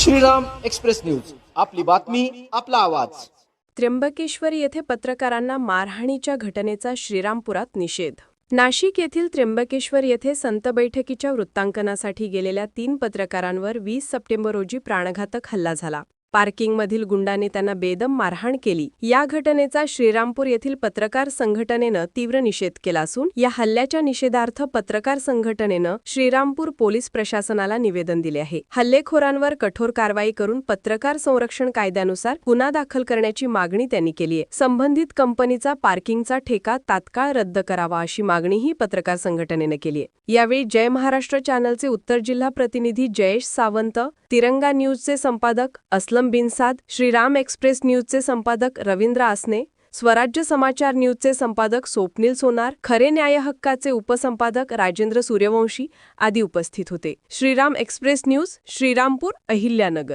Shriram express news. आपली बातमी आपला आवाज. त्र्यंबकेश्वर येथे पत्रकारांना मारहाणीच्या घटनेचा श्रीरामपुरात निषेध. नाशिक येथील त्र्यंबकेश्वर येथे संत बैठकीच्या वृत्तांकनासाठी गेलेल्या तीन पत्रकारांवर वीस सप्टेंबर रोजी प्राणघातक हल्ला झाला. पार्किंगमधील गुंडाने त्यांना बेदम मारहाण केली. या घटनेचा श्रीरामपूर येथील पत्रकार संघटनेनं तीव्र निषेध केला असून या हल्ल्याच्या निषेधार्थ पत्रकार संघटनेनं श्रीरामपूर पोलीस प्रशासनाला निवेदन दिले आहे. हल्लेखोरांवर कठोर कारवाई करून पत्रकार संरक्षण कायद्यानुसार गुन्हा दाखल करण्याची मागणी त्यांनी केली आहे. संबंधित कंपनीचा पार्किंगचा ठेका तात्काळ रद्द करावा अशी मागणीही पत्रकार संघटनेनं केली आहे. यावेळी जय महाराष्ट्र चॅनलचे उत्तर जिल्हा प्रतिनिधी जयेश सावंत तिरंगा न्यूजचे संपादक अस्लम बिनसाद श्रीराम एक्सप्रेस न्यूजचे संपादक रवींद्र आसने स्वराज्य समाचार न्यूजचे संपादक स्वप्नील सोनार खरे न्याय हक्काचे उपसंपादक राजेंद्र सूर्यवंशी आदी उपस्थित होते. Shriram express news Shrirampur Ahilyanagar.